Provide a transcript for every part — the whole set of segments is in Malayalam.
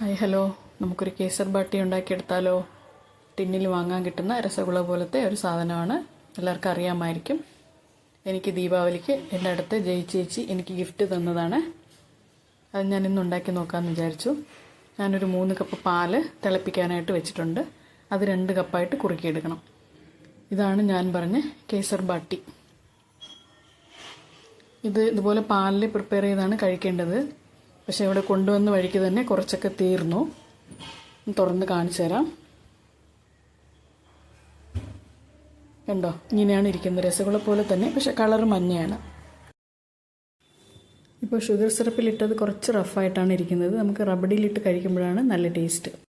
Hi hello. നമുക്കൊരു കേസർ ബാട്ടി ഉണ്ടാക്കിയെടുത്താലോ? ടിന്നിൽ വാങ്ങാൻ കിട്ടുന്ന രസഗുള പോലത്തെ ഒരു സാധനമാണ്. എല്ലാവർക്കും അറിയാമായിരിക്കും. എനിക്ക് ദീപാവലിക്ക് എന്റെ അടുത്ത് ജയിച്ചേച്ചി ചേച്ചി എനിക്ക് ഗിഫ്റ്റ് തന്നതാണ്. അത് ഞാൻ ഇന്ന് ഉണ്ടാക്കി നോക്കാമെന്ന് വിചാരിച്ചു. ഞാനൊരു മൂന്ന് കപ്പ് പാൽ തിളപ്പിക്കാനായിട്ട് വെച്ചിട്ടുണ്ട്. അത് രണ്ട് കപ്പായിട്ട് കുറുക്കിയെടുക്കണം. ഇതാണ് ഞാൻ പറഞ്ഞ കേസർ ബാട്ടി. ഇത് ഇതുപോലെ പാലിൽ പ്രിപ്പയർ ചെയ്താണ് കഴിക്കേണ്ടത്. പക്ഷെ ഇവിടെ കൊണ്ടുവന്ന വഴിക്ക് തന്നെ കുറച്ചൊക്കെ തീർന്നു. തുറന്ന് കാണിച്ചു തരാം. കണ്ടോ? ഇങ്ങനെയാണ് ഇരിക്കുന്നത്. രസഗുള പോലെ തന്നെ പക്ഷെ കളർ മഞ്ഞയാണ്. ഇപ്പോൾ ഷുഗർ സിറപ്പിലിട്ടത് കുറച്ച് റഫായിട്ടാണ് ഇരിക്കുന്നത്. നമുക്ക് റബഡിയിലിട്ട് കഴിക്കുമ്പോഴാണ് നല്ല ടേസ്റ്റ്.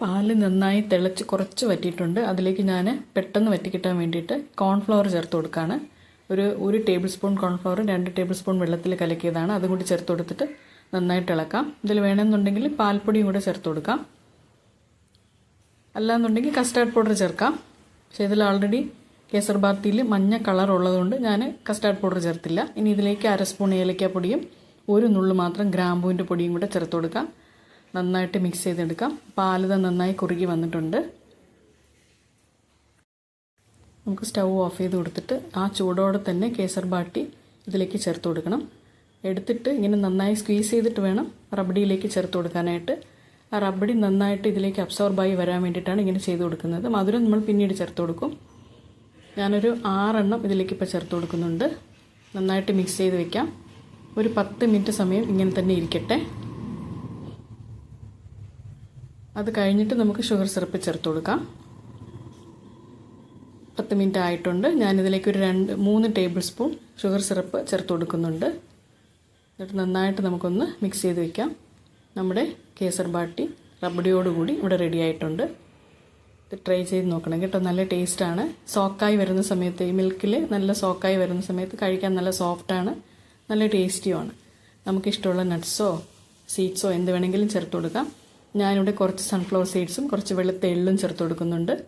പാൽ നന്നായി തിളച്ച് കുറച്ച് വറ്റിയിട്ടുണ്ട്. അതിലേക്ക് ഞാൻ പെട്ടെന്ന് വറ്റിക്കിട്ടാൻ വേണ്ടിയിട്ട് കോൺഫ്ലവർ ചേർത്ത് കൊടുക്കുകയാണ് ഒരു ഒരു ടേബിൾ സ്പൂൺ കോൺഫ്ലവർ രണ്ട് ടേബിൾ സ്പൂൺ വെള്ളത്തിൽ കലക്കിയതാണ്. അതും കൂടി ചേർത്ത് കൊടുത്തിട്ട് നന്നായിട്ട് ഇളക്കാം ഇതിൽ വേണമെന്നുണ്ടെങ്കിൽ പാൽപ്പൊടിയും കൂടെ ചേർത്ത് കൊടുക്കാം. അല്ലാന്നുണ്ടെങ്കിൽ കസ്റ്റാർഡ് പൗഡർ ചേർക്കാം. പക്ഷേ ഇതിൽ ആൾറെഡി കേസർ ബാർത്തിയിൽ മഞ്ഞ കളർ ഉള്ളതുകൊണ്ട് ഞാൻ കസ്റ്റാർഡ് പൗഡർ ചേർത്തില്ല. ഇനി ഇതിലേക്ക് അര സ്പൂൺ ഏലക്കാപ്പൊടിയും ഒരു നുള്ളു മാത്രം ഗ്രാമ്പൂവിന്റെ പൊടിയും കൂടെ ചേർത്ത് കൊടുക്കാം. നന്നായിട്ട് മിക്സ് ചെയ്തെടുക്കാം. പാലത നന്നായി കുറുകി വന്നിട്ടുണ്ട്. നമുക്ക് സ്റ്റൗ ഓഫ് ചെയ്ത് കൊടുത്തിട്ട് ആ ചൂടോടെ തന്നെ കേസർ ബാട്ടി ഇതിലേക്ക് ചേർത്ത് കൊടുക്കണം. എടുത്തിട്ട് ഇങ്ങനെ നന്നായി സ്ക്വീസ് ചെയ്തിട്ട് വേണം റബഡിയിലേക്ക് ചേർത്ത് കൊടുക്കാനായിട്ട്. ആ റബഡി നന്നായിട്ട് ഇതിലേക്ക് അബ്സോർബായി വരാൻ വേണ്ടിയിട്ടാണ് ഇങ്ങനെ ചെയ്ത് കൊടുക്കുന്നത്. മധുരം നമ്മൾ പിന്നീട് ചേർത്ത് കൊടുക്കും. ഞാനൊരു ആറെണ്ണം ഇതിലേക്ക് ഇപ്പോൾ ചേർത്ത് കൊടുക്കുന്നുണ്ട്. നന്നായിട്ട് മിക്സ് ചെയ്ത് വെക്കാം. ഒരു പത്ത് മിനിറ്റ് സമയം ഇങ്ങനെ തന്നെ ഇരിക്കട്ടെ. അത് കഴിഞ്ഞിട്ട് നമുക്ക് ഷുഗർ സിറപ്പ് ചേർത്ത് കൊടുക്കാം. പത്ത് മിനിറ്റ് ആയിട്ടുണ്ട്. ഞാനിതിലേക്ക് ഒരു രണ്ട് മൂന്ന് ടേബിൾ സ്പൂൺ ഷുഗർ സിറപ്പ് ചേർത്ത് കൊടുക്കുന്നുണ്ട്. എന്നിട്ട് നന്നായിട്ട് നമുക്കൊന്ന് മിക്സ് ചെയ്ത് വെക്കാം. നമ്മുടെ കേസർ ബാട്ടി റബഡിയോടുകൂടി ഇവിടെ റെഡി ആയിട്ടുണ്ട്. ഇത് ട്രൈ ചെയ്ത് നോക്കണം കേട്ടോ. നല്ല ടേസ്റ്റാണ് സോക്കായി വരുന്ന സമയത്ത് ഈ മിൽക്കിൽ നല്ല സോക്കായി വരുന്ന സമയത്ത് കഴിക്കാൻ നല്ല സോഫ്റ്റാണ് നല്ല ടേസ്റ്റിയുമാണ് നമുക്കിഷ്ടമുള്ള നട്ട്സോ സീഡ്സോ എന്ത് വേണമെങ്കിലും ചേർത്ത് കൊടുക്കാം. ഞാനിവിടെ കുറച്ച് സൺഫ്ലവർ സീഡ്സും കുറച്ച് വെളുത്ത എള്ളും ചേർത്ത് കൊടുക്കുന്നുണ്ട്.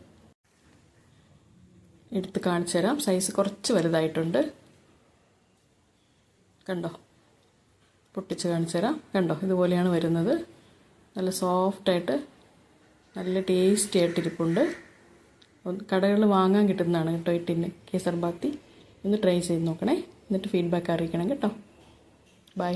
എടുത്ത് കാണിച്ചു തരാം. സൈസ് കുറച്ച് വലുതായിട്ടുണ്ട്. കണ്ടോ? പൊട്ടിച്ച് കാണിച്ചു തരാം. കണ്ടോ? ഇതുപോലെയാണ് വരുന്നത്. നല്ല സോഫ്റ്റായിട്ട് നല്ല ടേസ്റ്റി ആയിട്ടിരിപ്പുണ്ട് കടകളിൽ വാങ്ങാൻ കിട്ടുന്നതാണ് കേട്ടോ ഈ ടിന്ന് കേസർ ബാത്തി ഒന്ന് ട്രൈ ചെയ്ത് നോക്കണേ. എന്നിട്ട് ഫീഡ്ബാക്ക് അറിയിക്കണം കേട്ടോ. ബൈ